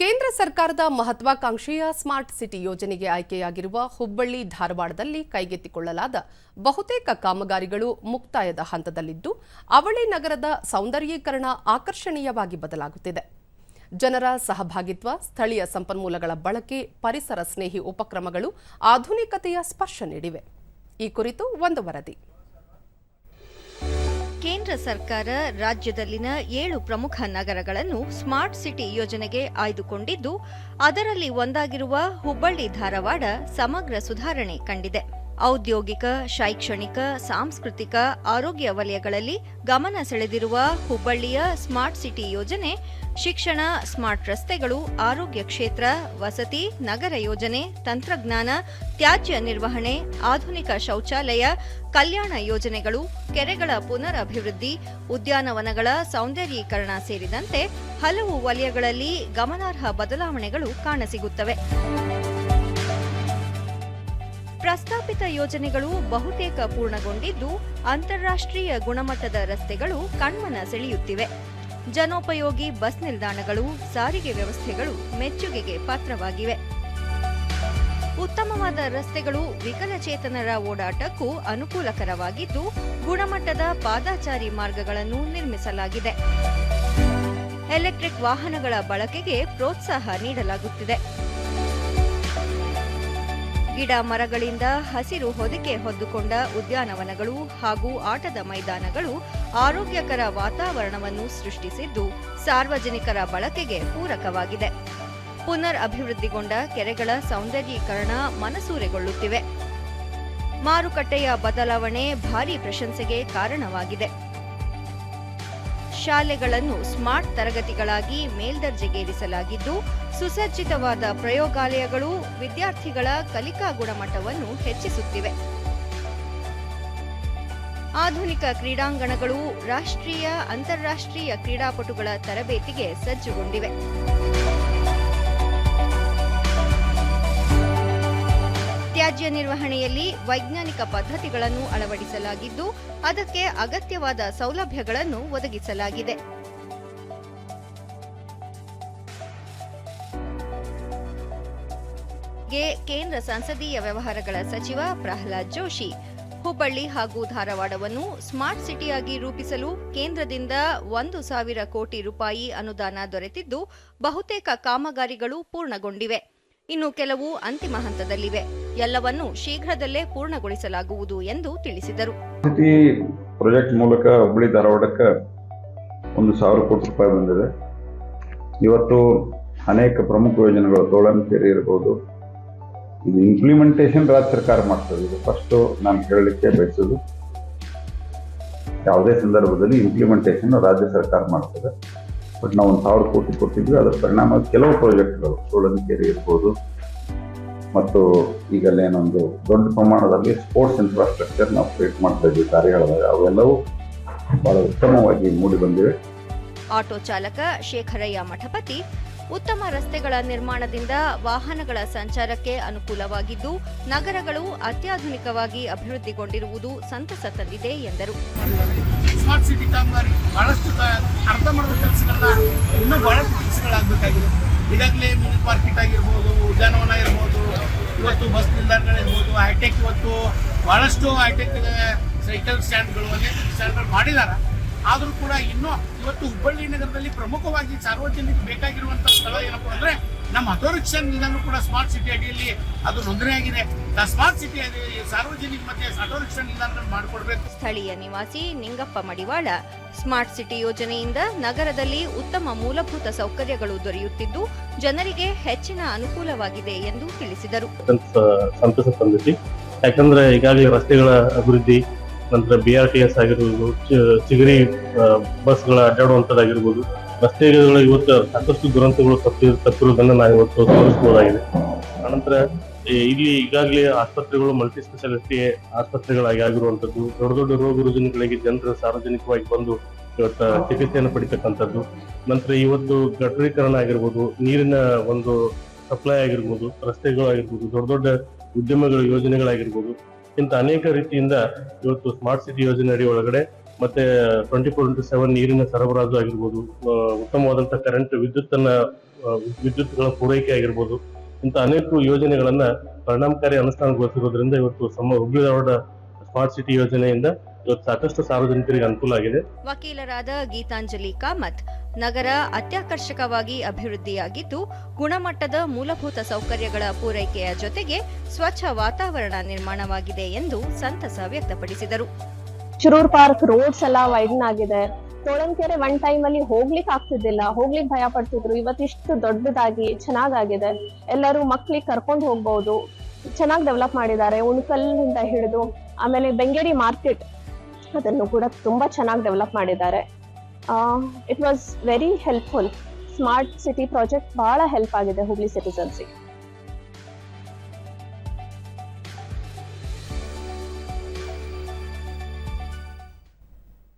ಕೇಂದ್ರ ಸರ್ಕಾರದ ಮಹತ್ವಾಕಾಂಕ್ಷೆಯ ಸ್ಮಾರ್ಟ್ ಸಿಟಿ ಯೋಜನೆಗೆ ಆಯ್ಕೆಯಾಗಿರುವ ಹುಬ್ಬಳ್ಳಿ ಧಾರವಾಡದಲ್ಲಿ ಕೈಗೆತ್ತಿಕೊಳ್ಳಲಾದ ಬಹುತೇಕ ಕಾಮಗಾರಿಗಳು ಮುಕ್ತಾಯದ ಹಂತದಲ್ಲಿದ್ದು, ಅವಳಿ ನಗರದ ಸೌಂದರ್ಯೀಕರಣ ಆಕರ್ಷಣೀಯವಾಗಿ ಬದಲಾಗುತ್ತಿದೆ. ಜನರ ಸಹಭಾಗಿತ್ವ, ಸ್ಥಳೀಯ ಸಂಪನ್ಮೂಲಗಳ ಬಳಕೆ, ಪರಿಸರ ಸ್ನೇಹಿ ಉಪಕ್ರಮಗಳು ಆಧುನಿಕತೆಯ ಸ್ಪರ್ಶ ನೀಡಿವೆ. ಈ ಕುರಿತು ಒಂದು ವರದಿ. ಕೇಂದ್ರ ಸರ್ಕಾರ ರಾಜ್ಯದಲ್ಲಿನ ಏಳು ಪ್ರಮುಖ ನಗರಗಳನ್ನು ಸ್ಮಾರ್ಟ್ ಸಿಟಿ ಯೋಜನೆಗೆ ಆಯ್ದುಕೊಂಡಿದ್ದು, ಅದರಲ್ಲಿ ಒಂದಾಗಿರುವ ಹುಬ್ಬಳ್ಳಿ ಧಾರವಾಡ ಸಮಗ್ರ ಸುಧಾರಣೆ ಕಂಡಿದೆ. ಔದ್ಯೋಗಿಕ, ಶೈಕ್ಷಣಿಕ, ಸಾಂಸ್ಕೃತಿಕ, ಆರೋಗ್ಯ ವಲಯಗಳಲ್ಲಿ ಗಮನ ಸೆಳೆದಿರುವ ಹುಬ್ಬಳ್ಳಿಯ ಸ್ಮಾರ್ಟ್ ಸಿಟಿ ಯೋಜನೆ, ಶಿಕ್ಷಣ, ಸ್ಮಾರ್ಟ್ ರಸ್ತೆಗಳು, ಆರೋಗ್ಯ ಕ್ಷೇತ್ರ, ವಸತಿ, ನಗರ ಯೋಜನೆ, ತಂತ್ರಜ್ಞಾನ, ತ್ಯಾಜ್ಯ ನಿರ್ವಹಣೆ, ಆಧುನಿಕ ಶೌಚಾಲಯ, ಕಲ್ಯಾಣ ಯೋಜನೆಗಳು ಕೆರೆಗಳ ಪುನರ್ ಅಭಿವೃದ್ಧಿ ಉದ್ಯಾನವನಗಳ ಸೌಂದರ್ಯೀಕರಣ ಸೇರಿದಂತೆ ಹಲವು ವಲಯಗಳಲ್ಲಿ ಗಮನಾರ್ಹ ಬದಲಾವಣೆಗಳು ಕಾಣಸಿಗುತ್ತವೆ. ಪ್ರಸ್ತಾಪಿತ ಯೋಜನೆಗಳು ಬಹುತೇಕ ಪೂರ್ಣಗೊಂಡಿದ್ದು, ಅಂತಾರಾಷ್ಟ್ರೀಯ ಗುಣಮಟ್ಟದ ರಸ್ತೆಗಳು ಕಣ್ಮನ ಸೆಳೆಯುತ್ತಿವೆ. ಜನೋಪಯೋಗಿ ಬಸ್ ನಿಲ್ದಾಣಗಳು, ಸಾರಿಗೆ ವ್ಯವಸ್ಥೆಗಳು ಮೆಚ್ಚುಗೆಗೆ ಪಾತ್ರವಾಗಿವೆ. ಉತ್ತಮವಾದ ರಸ್ತೆಗಳು ವಿಕಲಚೇತನರ ಓಡಾಟಕ್ಕೂ ಅನುಕೂಲಕರವಾಗಿದ್ದು, ಗುಣಮಟ್ಟದ ಪಾದಾಚಾರಿ ಮಾರ್ಗಗಳನ್ನು ನಿರ್ಮಿಸಲಾಗಿದೆ. ಎಲೆಕ್ಟ್ರಿಕ್ ವಾಹನಗಳ ಬಳಕೆಗೆ ಪ್ರೋತ್ಸಾಹ ನೀಡಲಾಗುತ್ತಿದೆ. ಗಿಡ ಮರಗಳಿಂದ ಹಸಿರು ಹೊದಿಕೆ ಹೊದ್ದುಕೊಂಡ ಉದ್ಯಾನವನಗಳು ಹಾಗೂ ಆಟದ ಮೈದಾನಗಳು ಆರೋಗ್ಯಕರ ವಾತಾವರಣವನ್ನು ಸೃಷ್ಟಿಸಿದ್ದು, ಸಾರ್ವಜನಿಕರ ಬಳಕೆಗೆ ಪೂರಕವಾಗಿದೆ. ಪುನರ್ ಅಭಿವೃದ್ಧಿಗೊಂಡ ಕೆರೆಗಳ ಸೌಂದರ್ಯೀಕರಣ ಮನಸೂರೆಗೊಳ್ಳುತ್ತಿವೆ. ಮಾರುಕಟ್ಟೆಯ ಬದಲಾವಣೆ ಭಾರೀ ಪ್ರಶಂಸೆಗೆ ಕಾರಣವಾಗಿದೆ. ಶಾಲೆಗಳನ್ನು ಸ್ಮಾರ್ಟ್ ತರಗತಿಗಳಾಗಿ ಮೇಲ್ದರ್ಜೆಗೇರಿಸಲಾಗಿದ್ದು, ಸುಸಜ್ಜಿತವಾದ ಪ್ರಯೋಗಾಲಯಗಳು ವಿದ್ಯಾರ್ಥಿಗಳ ಕಲಿಕಾ ಗುಣಮಟ್ಟವನ್ನು ಹೆಚ್ಚಿಸುತ್ತಿವೆ. ಆಧುನಿಕ ಕ್ರೀಡಾಂಗಣಗಳು ರಾಷ್ಟ್ರೀಯ, ಅಂತಾರಾಷ್ಟ್ರೀಯ ಕ್ರೀಡಾಪಟುಗಳ ತರಬೇತಿಗೆ ಸಜ್ಜುಗೊಂಡಿವೆ. ತ್ಯಾಜ್ಯ ನಿರ್ವಹಣೆಯಲ್ಲಿ ವೈಜ್ಞಾನಿಕ ಪದ್ಧತಿಗಳನ್ನು ಅಳವಡಿಸಲಾಗಿದ್ದು, ಅದಕ್ಕೆ ಅಗತ್ಯವಾದ ಸೌಲಭ್ಯಗಳನ್ನು ಒದಗಿಸಲಾಗಿದೆ. ಕೇಂದ್ರ ಸಂಸದೀಯ ವ್ಯವಹಾರಗಳ ಸಚಿವ ಪ್ರಹ್ಲಾದ್ ಜೋಶಿ, ಹುಬ್ಬಳ್ಳಿ ಹಾಗೂ ಧಾರವಾಡವನ್ನು ಸ್ಮಾರ್ಟ್ ಸಿಟಿಯಾಗಿ ರೂಪಿಸಲು ಕೇಂದ್ರದಿಂದ ಒಂದು ಸಾವಿರ ಕೋಟಿ ರೂಪಾಯಿ ಅನುದಾನ ದೊರೆತಿದ್ದು, ಬಹುತೇಕ ಕಾಮಗಾರಿಗಳು ಪೂರ್ಣಗೊಂಡಿವೆ. ಇನ್ನು ಕೆಲವು ಅಂತಿಮ ಹಂತದಲ್ಲಿವೆ. ಎಲ್ಲವನ್ನೂ ಶೀಘ್ರದಲ್ಲೇ ಪೂರ್ಣಗೊಳಿಸಲಾಗುವುದು ಎಂದು ತಿಳಿಸಿದರು. ಪ್ರಾಜೆಕ್ಟ್ ಮೂಲಕ ಹುಬ್ಬಳ್ಳಿ ಧಾರವಾಡಕ್ಕೆ ಒಂದು ಸಾವಿರ ಕೋಟಿ ರೂಪಾಯಿ ಬಂದಿದೆ. ಇವತ್ತು ಅನೇಕ ಪ್ರಮುಖ ಯೋಜನೆಗಳು ತೋಳಂಕೇರಿ ಇರ್ಬೋದು. ಇದು ಇಂಪ್ಲಿಮೆಂಟೇಷನ್ ರಾಜ್ಯ ಸರ್ಕಾರ ಮಾಡ್ತದೆ. ಇದು ಫಸ್ಟು ನಾನು ಹೇಳಲಿಕ್ಕೆ ಬಯಸೋದು ಯಾವುದೇ ಸಂದರ್ಭದಲ್ಲಿ ಇಂಪ್ಲಿಮೆಂಟೇಷನ್ ರಾಜ್ಯ ಸರ್ಕಾರ ಮಾಡ್ತದೆ. ಬಟ್ ನಾವು ಒಂದು ಸಾವಿರ ಕೋಟಿ ಕೊಟ್ಟಿದ್ವಿ. ಅದರ ಪರಿಣಾಮ ಕೆಲವು ಪ್ರಾಜೆಕ್ಟ್ಗಳು ತೋಳಂಕೇರಿ ಇರ್ಬೋದು. ಮತ್ತು ಈಗ ಏನೊಂದು ದೊಡ್ಡ ಪ್ರಮಾಣದಲ್ಲಿ ಸ್ಪೋರ್ಟ್ಸ್ ಇನ್ಫ್ರಾಸ್ಟ್ರಕ್ಚರ್ ನಾವು ಕ್ರಿಯೇಟ್ ಮಾಡ್ತಾ ಇದ್ವಿ ಕಾರ್ಯಗಳಾದಾಗ ಅವೆಲ್ಲವೂ ಬಹಳ ಉತ್ತಮವಾಗಿ ಮೂಡಿ ಬಂದಿವೆ. ಆಟೋ ಚಾಲಕ ಶೇಖರಯ್ಯ ಮಠಪತಿ ಉತ್ತಮ ರಸ್ತೆಗಳ ನಿರ್ಮಾಣದಿಂದ ವಾಹನಗಳ ಸಂಚಾರಕ್ಕೆ ಅನುಕೂಲವಾಗಿದ್ದು ನಗರಗಳು ಅತ್ಯಾಧುನಿಕವಾಗಿ ಅಭಿವೃದ್ಧಿಗೊಂಡಿರುವುದು ಸಂತಸ ತಂದಿದೆ ಎಂದರು. ಸ್ಮಾರ್ಟ್ ಸಿಟಿ ಕಾಮಗಾರಿ ಬಹಳಷ್ಟು ಅರ್ಧ ಮಾಡಿದ ಕೆಲಸಗಳನ್ನ ಇನ್ನೂ ಬಹಳಷ್ಟು ಕೆಲಸಗಳಾಗಬೇಕಾಗಿದೆ. ಈಗಾಗಲೇ ಮಿನಿ ಮಾರ್ಕೆಟ್ ಆಗಿರ್ಬೋದು ಉದ್ಯಾನವನ ಇರ್ಬೋದು ಇವತ್ತು ಬಸ್ ನಿಲ್ದಾಣಗಳಿರ್ಬೋದು ಹೈಟೆಕ್ ಇವತ್ತು ಬಹಳಷ್ಟು ಹೈಟೆಕ್ ಸೈಕಲ್ ಸ್ಟ್ಯಾಂಡ್ಗಳು ಅನೇಕ ಸ್ಟ್ಯಾಂಡ್ಗಳು ಮಾಡಿದ್ದಾರೆ ಆದರೂ ಕೂಡ ಇನ್ನೂ ಇವತ್ತು ಹುಬ್ಬಳ್ಳಿ ನಗರದಲ್ಲಿ ಪ್ರಮುಖವಾಗಿ ಸಾರ್ವಜನಿಕ ಬೇಕಾಗಿರುವಂಥ ಸ್ಥಳ ಏನಪ್ಪ ಅಂದ್ರೆ ನಮ್ಮ ಆಟೋ ರಿಕ್ಷಾ ನಿಲ್ದಾಣ ಕೂಡ ಸ್ಮಾರ್ಟ್ ಸಿಟಿ ಅಡಿಯಲ್ಲಿ ಅದು ನೋಂದಣಿಯಾಗಿದೆ ಆ ಸ್ಮಾರ್ಟ್ ಸಿಟಿ ಸಾರ್ವಜನಿಕ ಮತ್ತೆ ಆಟೋ ರಿಕ್ಷಾ ನಿಲ್ದಾಣ ಮಾಡಿಕೊಡ್ಬೇಕು. ಸ್ಥಳೀಯ ನಿವಾಸಿ ನಿಂಗಪ್ಪ ಮಡಿವಾಳ ಸ್ಮಾರ್ಟ್ ಸಿಟಿ ಯೋಜನೆಯಿಂದ ನಗರದಲ್ಲಿ ಉತ್ತಮ ಮೂಲಭೂತ ಸೌಕರ್ಯಗಳು ದೊರೆಯುತ್ತಿದ್ದು ಜನರಿಗೆ ಹೆಚ್ಚಿನ ಅನುಕೂಲವಾಗಿದೆ ಎಂದು ತಿಳಿಸಿದರು. ಸಂತಸ ತಂದಿತಿ ಯಾಕಂದ್ರೆ ಈಗಾಗಲೇ ರಸ್ತೆಗಳ ಅಭಿವೃದ್ಧಿ ನಂತರ ಬಿ ಆರ್ ಟಿ ಎಸ್ ಆಗಿರ್ಬೋದು ಚಿಗರಿ ಬಸ್ಗಳ ಅಡ್ಡಾಡುವಂಥದ್ದಾಗಿರ್ಬೋದು ರಸ್ತೆಗಳು ಇವತ್ತು ಸಾಕಷ್ಟು ದುರಂತಗಳು ತಪ್ಪಿ ತಪ್ಪಿರುವುದನ್ನು ನಾವು ಇವತ್ತು ತೋರಿಸಬಹುದಾಗಿದೆ. ಆನಂತರ ಇಲ್ಲಿ ಈಗಾಗಲೇ ಆಸ್ಪತ್ರೆಗಳು ಮಲ್ಟಿ ಸ್ಪೆಷಾಲಿಟಿ ಆಸ್ಪತ್ರೆಗಳಾಗಿ ಆಗಿರುವಂಥದ್ದು, ದೊಡ್ಡ ದೊಡ್ಡ ರೋಗ ರುಜಿನಗಳಿಗೆ ಜನರು ಸಾರ್ವಜನಿಕವಾಗಿ ಬಂದು ಇವತ್ತು ಚಿಕಿತ್ಸೆಯನ್ನು ಪಡಿತಕ್ಕಂಥದ್ದು. ನಂತರ ಇವತ್ತು ಗಟರೀಕರಣ ಆಗಿರ್ಬೋದು, ನೀರಿನ ಒಂದು ಸಪ್ಲೈ ಆಗಿರ್ಬೋದು ರಸ್ತೆಗಳಾಗಿರ್ಬೋದು ದೊಡ್ಡ ದೊಡ್ಡ ಉದ್ಯಮಗಳ ಯೋಜನೆಗಳಾಗಿರ್ಬೋದು, ಇಂಥ ಅನೇಕ ರೀತಿಯಿಂದ ಇವತ್ತು ಸ್ಮಾರ್ಟ್ ಸಿಟಿ ಯೋಜನೆ ಅಡಿ ಒಳಗಡೆ ಮತ್ತೆ ಟ್ವೆಂಟಿ ಫೋರ್ ಇಂಟು ಸೆವೆನ್ ನೀರಿನ ಸರಬರಾಜು ಆಗಿರ್ಬೋದು ಉತ್ತಮವಾದಂತಹ ಕರೆಂಟ್ ವಿದ್ಯುತ್ ಅನ್ನ ವಿದ್ಯುತ್ಗಳ ಪೂರೈಕೆ ಆಗಿರ್ಬೋದು, ಇಂಥ ಅನೇಕ ಯೋಜನೆಗಳನ್ನ ಪರಿಣಾಮಕಾರಿ ಅನುಷ್ಠಾನಗೊಳಿಸಿರೋದ್ರಿಂದ ಇವತ್ತು ಸಮ, ಹುಬ್ಳಿ ಧಾರವಾಡ ಸ್ಮಾರ್ಟ್ ಸಿಟಿ ಯೋಜನೆಯಿಂದ ಇವತ್ತು ಸಾಕಷ್ಟು ಸಾರ್ವಜನಿಕರಿಗೆ ಅನುಕೂಲ ಆಗಿದೆ. ವಕೀಲರಾದ ಗೀತಾಂಜಲಿ ಕಾಮತ್, ನಗರ ಅತ್ಯಾಕರ್ಷಕವಾಗಿ ಅಭಿವೃದ್ಧಿಯಾಗಿದ್ದು, ಗುಣಮಟ್ಟದ ಮೂಲಭೂತ ಸೌಕರ್ಯಗಳ ಪೂರೈಕೆಯ ಜೊತೆಗೆ ಸ್ವಚ್ಛ ವಾತಾವರಣ ನಿರ್ಮಾಣವಾಗಿದೆ ಎಂದು ಸಂತಸ ವ್ಯಕ್ತಪಡಿಸಿದರು. ಶಿರೂರ್ ಪಾರ್ಕ್ ರೋಡ್ಸ್ ಎಲ್ಲ ವೈಡನ್ ಆಗಿದೆ. ತೋಳಂಕೆರೆ ಒನ್ ಟೈಮ್ ಅಲ್ಲಿ ಹೋಗ್ಲಿಕ್ಕೆ ಆಗ್ತಿದ್ದಿಲ್ಲ. ಹೋಗ್ಲಿಕ್ಕೆ ಭಯ ಪಡ್ತಿದ್ರು. ಇವತ್ತಿಷ್ಟು ದೊಡ್ಡದಾಗಿ, ಚೆನ್ನಾಗಾಗಿದೆ. ಎಲ್ಲರೂ ಮಕ್ಳಿಗೆ ಕರ್ಕೊಂಡು ಹೋಗ್ಬಹುದು ಚೆನ್ನಾಗಿ ಡೆವಲಪ್ ಮಾಡಿದ್ದಾರೆ. ಉಣಕಲ್ನಿಂದ ಹಿಡಿದು ಆಮೇಲೆ ಬೆಂಗೇರಿ ಮಾರ್ಕೆಟ್ ಅದನ್ನು ಕೂಡ ತುಂಬಾ ಚೆನ್ನಾಗಿ ಡೆವಲಪ್ ಮಾಡಿದ್ದಾರೆ. It was very helpful smart city project ಬಹಳ ಹೆಲ್ಪ್ ಆಗಿದೆ ಹುಬ್ಳಿ ಸಿಟಿಸನ್ಸಿಗೆ